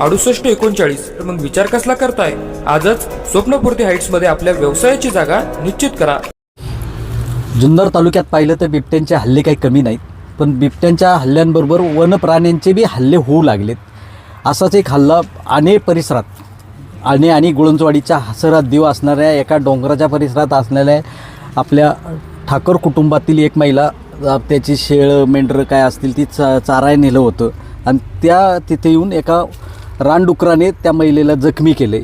अडुसष्ट एकोणचाळीस. तर मग विचार कसला करताय? आजच स्वप्नपूर्ती हाईट्समध्ये आपल्या व्यवसायाची जागा निश्चित करा. जुन्नर तालुक्यात पाहिलं तर बिबट्यांचे हल्ले काही कमी नाहीत पण बिबट्यांच्या हल्ल्यांबरोबर वनप्राण्यांचे बी हल्ले होऊ लागलेत. असाच एक हल्ला आणे परिसरात आणे आणि गुळंजवाडीच्या हसरात देव असणाऱ्या एका डोंगराच्या परिसरात असणाऱ्या आपल्या ठाकर कुटुंबातील एक महिला त्याची शेळ मेंढरं काय असतील ती चा चाराय नेलं होतं. आणि त्या तिथे येऊन एका रानडुकराने त्या महिलेला जखमी केले.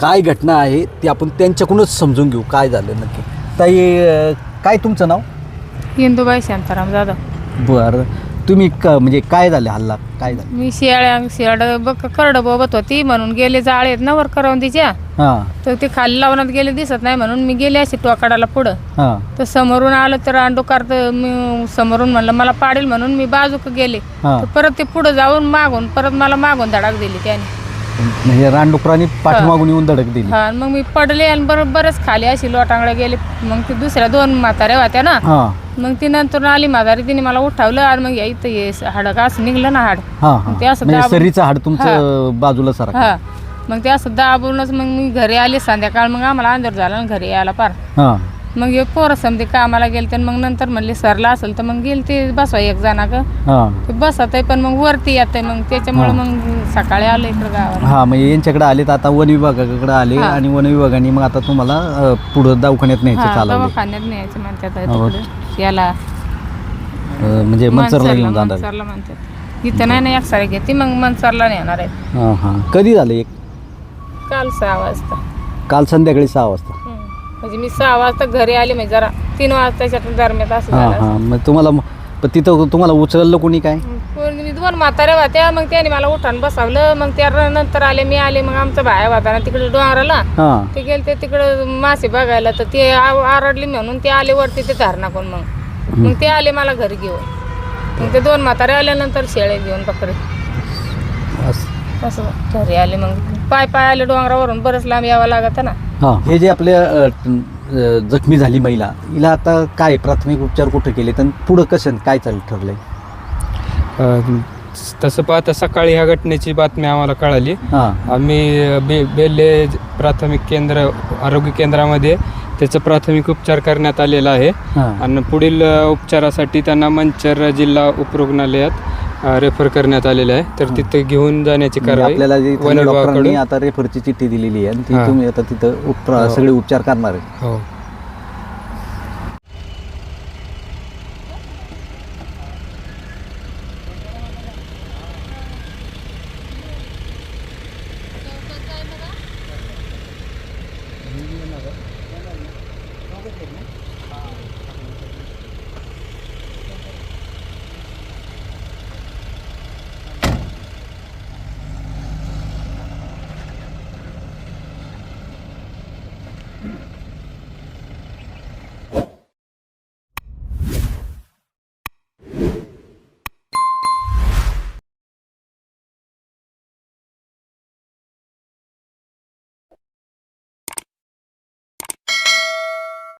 काय घटना आहे ती आपण त्यांच्याकडूनच समजून घेऊ. काय झालं नक्की? ताई काय तुमचं नाव? इंदुबाई शांताराम जाधव. बरं. तुम्ही क म्हणजे काय झालं हल्ला काय झालं? मी शेळ्या शेड बघ करड बघत होती. म्हणून गेले जाळेत ना वर करवंदीच्या. हां. तर ते खाली लावण्यात गेले दिसत नाही म्हणून मी गेले असे टोकाडाला पुढं. हां. तर समोरून आलं तर अंडोकार तर मी समोरून म्हणलं मला पाडेल म्हणून मी बाजूक गेले. हां. तर परत ते पुढं जाऊन मागून परत मला मागून धडक दिली त्याने. म्हणजे रानडुकरांनी पाठीमागून येऊन धडक दिली. हा मग मी पडले आणि बरं बरंच खाली अशी लोटांगडे गेले. मग ते दुसऱ्या दोन म्हाताऱ्या होत्या ना. हां. मग ती नंतर आली म्हातारी तिने मला उठावलं आणि मग या इथं ये हाडं असं निघलं ना हाड. हां हां. ते असं म्हणजे दाबून- सरीचं हाड तुमचं बाजूला सारखं. हा. मग ते असं दाबूनच मग मी घरी आले संध्याकाळ मग आम्हाला अंधार झाला ना घरी यायला पार. हां. मग हे पोरं समजे कामाला गेले तर मग नंतर म्हणले सरला असेल तर मग गेले ते बसवा एक जणा ग. हां. ते बसत आहे पण मग वरती येत आहे मग त्याच्यामुळे. मग सकाळी आलं इकडं गावाला. हां म्हणजे यांच्याकडे आले तर आता वन विभागाकडे आले हा. आणि वन विभागाने मग आता तुम्हाला अ, पुढं दवाखान्यात न्यायचं हा चालवलं दवाखान्यात न्यायचं म्हणतात आहे. तिकडं. याला म्हणजे मनसरला घेऊन जाणार. मनसरला म्हणतात. इथं नाही ना एक सारी घेते मग मनसरला नेणार आहे हां हां. कधी झालं एक? काल सहा वाजता. काल संध्याकाळी सहा वाजता. हम्म. म्हणजे मी सहा वाजता घरी आले म्हणजे जरा तीन वाजताच्या दरम्यान असं हां झालं हां. मग तुम्हाला पण तिथं तुम्हाला उचललं कोणी काय? दोन म्हाताऱ्या होत्या मग त्याने मला उठान बसवलं. मग त्या नंतर आले मी आले मग आमचा भाया होता ना तिकडे डोंगराला. हां. ते गेले ते तिकडे मासे बघायला तर ते आ- आरडली म्हणून ते आले वरती ते धारणा कोण मग. मग ते आले मला घरी घेऊन. मग ते दोन म्हातारे आल्यानंतर शेळे घेऊन पकडे. असं असं घरी आले मग. पाय पाय आले डोंगरावरून बरंच लांब यावं लागत ना. हां. हे जे आपल्या अ, अ, जखमी झाली महिला हिला आता काय प्राथमिक उपचार कुठे केले तर पुढं कसं काय चालू ठरलंय? अ, तसं पाहता सकाळी ह्या घटनेची बातमी आम्हाला कळाली. हां. आम्ही बे बेल्ले प्राथमिक केंद्र आरोग्य केंद्रामध्ये त्याचा प्राथमिक उपचार करण्यात आलेला आहे. हां. आणि पुढील अ, उपचारासाठी त्यांना मंचर जिल्हा उपरुग्णालयात अ, रेफर करण्यात आलेले आहे. तर तिथे घेऊन जाण्याची म्हणजे कारवाई आपल्याला जे वन डॉक्टरांनी विभागाकडून आता रेफरची चिठ्ठी दिलेली आहे आणि ती हां. तुम्ही आता तिथं उप- हो. सगळे उपचार करणार आहे. हो. Benim.